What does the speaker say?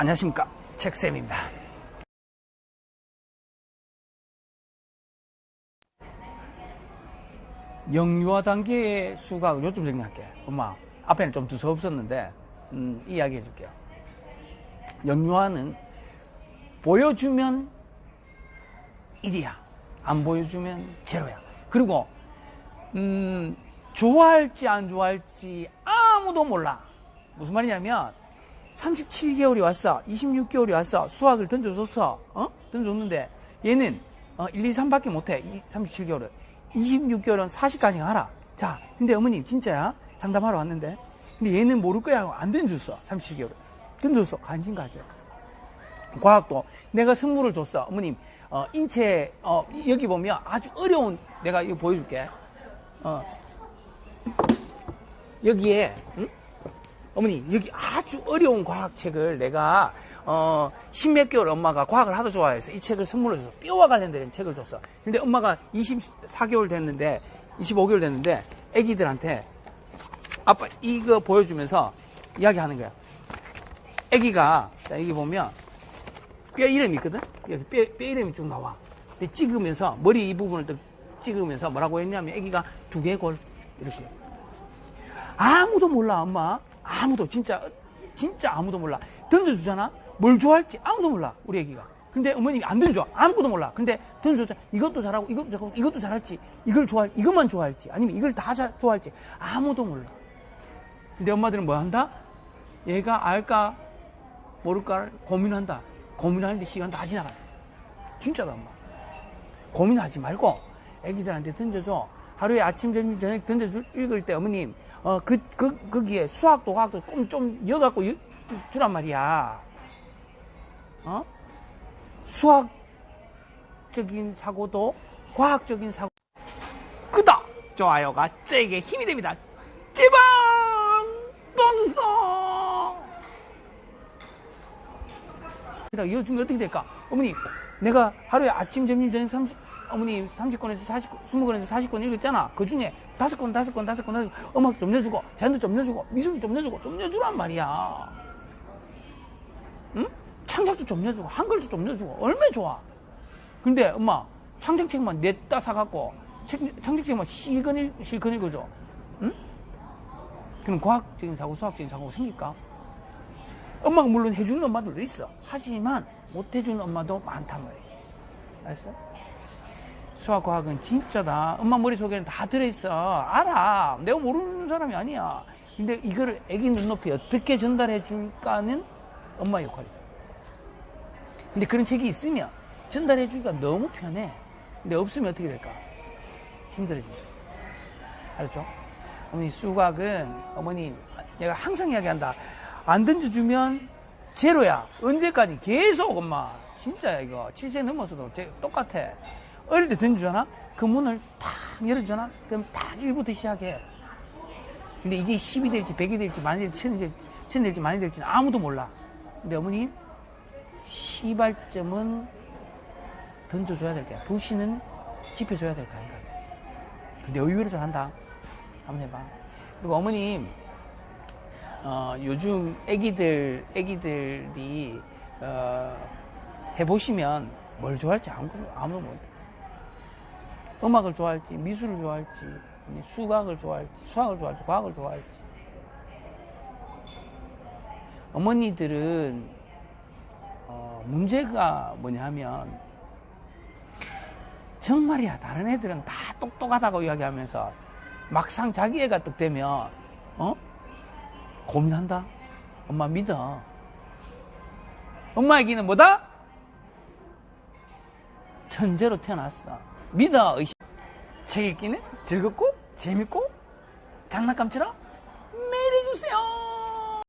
안녕하십니까? 책쌤입니다. 영유아 단계의 수학을 요점 정리할게. 엄마 앞에는 좀 두서없었는데 음, 이야기해 줄게요. 영유아는 보여주면 1이야. 안 보여주면 제로야. 그리고 음, 좋아할지 안 좋아할지 아무도 몰라. 무슨 말이냐면 37개월이 왔어. 26개월이 왔어. 수학을 던져줬어. 어? 던져줬는데 얘는 어, 1, 2, 3밖에 못해. 37개월은. 26개월은 40까지 가라. 자, 근데 어머님 진짜야? 상담하러 왔는데. 근데 얘는 모를 거야. 안 던졌어. 37개월을. 던졌어. 관심 가져. 과학도 내가 선물을 줬어. 어머님, 어, 인체, 어, 여기 보면 아주 어려운, 내가 이거 보여줄게. 어, 여기에, 응? 어머니 여기 아주 어려운 과학책을 내가 어 십몇 개월 엄마가 과학을 하도 좋아해서 이 책을 선물로 줬어 뼈와 관련된 책을 줬어. 근데 엄마가 24개월 됐는데 25개월 됐는데 애기들한테 아빠 이거 보여주면서 이야기하는 거야. 애기가 자 여기 보면 뼈 이름이 있거든? 여기 뼈, 뼈 이름이 쭉 나와. 근데 찍으면서 머리 이 부분을 딱 찍으면서 뭐라고 했냐면 애기가 두개골. 이렇게. 아무도 몰라 엄마 아무도 진짜 진짜 아무도 몰라. 던져주잖아? 뭘 좋아할지 아무도 몰라 우리 애기가. 근데 어머님이 안 던져. 아무것도 몰라. 근데 던져줬잖아 이것도 잘하고 이것도 잘하고 이것도 잘할지 이걸 좋아할 이것만 좋아할지 아니면 이걸 다 자- 좋아할지 아무도 몰라. 근데 엄마들은 뭐 한다? 얘가 알까 모를까 고민한다. 고민하는데 시간 다 지나가 진짜다 엄마. 고민하지 말고 애기들한테 던져줘. 하루에 아침, 점심, 저녁 던져줄, 읽을 때 어머님, 어, 그, 그, 거기에 수학도 과학도 좀, 좀 여갖고 유- 주란 말이야. 어? 수학적인 사고도 과학적인 사고. 구독, 좋아요가 저에게 힘이 됩니다. 제발! 그다 이어주면 어떻게 될까? 어머니, 내가 하루에 아침, 점심, 저녁 30, 어머니 30권에서 40권, 20권에서 40권 읽었잖아. 그 중에 다섯 권, 다섯 권, 다섯 권, 다섯 권, 음악 좀 내주고, 자연도 좀 내주고, 미술도 좀 내주고, 좀 내주란 말이야. 응? 창작도 좀 내주고, 한글도 좀 내주고, 얼마나 좋아. 근데 엄마, 창작책만 냈다 사갖고, 책- 창작책만 실컷, 읽, 실컷 읽어줘. 응? 그럼 과학적인 사고, 수학적인 사고가 생길까? 엄마가 물론 해주는 엄마들도 있어. 하지만 못 해주는 엄마도 많단 말이야. 알았어? 수학, 과학은 진짜다. 엄마 머릿속에는 다 들어있어. 알아. 내가 모르는 사람이 아니야. 근데 이거를 애기 눈높이 어떻게 전달해 줄까는 엄마 역할이야. 근데 그런 책이 있으면 전달해 주기가 너무 편해. 근데 없으면 어떻게 될까? 힘들어진다. 알았죠? 어머니 수학은 어머니 내가 항상 이야기한다. 안 던져주면 제로야. 언제까지 계속 엄마. 진짜야 이거. 7세 넘어서도 제- 똑같아. 어릴 때 던져주잖아? 그 문을 탁 열어주잖아? 그럼 딱 1부터 시작해. 근데 이게 10이 될지 100이 될지 만이 될지 1000이 될지 1000이 될지 만이 될지는 아무도 몰라. 근데 어머니 시발점은 던져줘야 될 거야. 도시는 짚어줘야 될 거야. 근데 의외로 잘한다. 한번 해봐. 그리고 어머님, 어, 요즘 애기들, 애기들이, 어, 해보시면 뭘 좋아할지 아무도, 모르 음악을 좋아할지, 미술을 좋아할지, 수학을 좋아할지, 수학을 좋아할지, 과학을 좋아할지. 어머니들은, 어, 문제가 뭐냐 하면, 정말이야. 다른 애들은 다 똑똑하다고 이야기하면서 막상 자기 애가 딱 되면 어? 고민한다. 엄마 믿어. 엄마 애기는 뭐다? 천재로 태어났어. 믿어. 의심. 책 읽기는 즐겁고 재밌고 장난감처럼 매일 해주세요.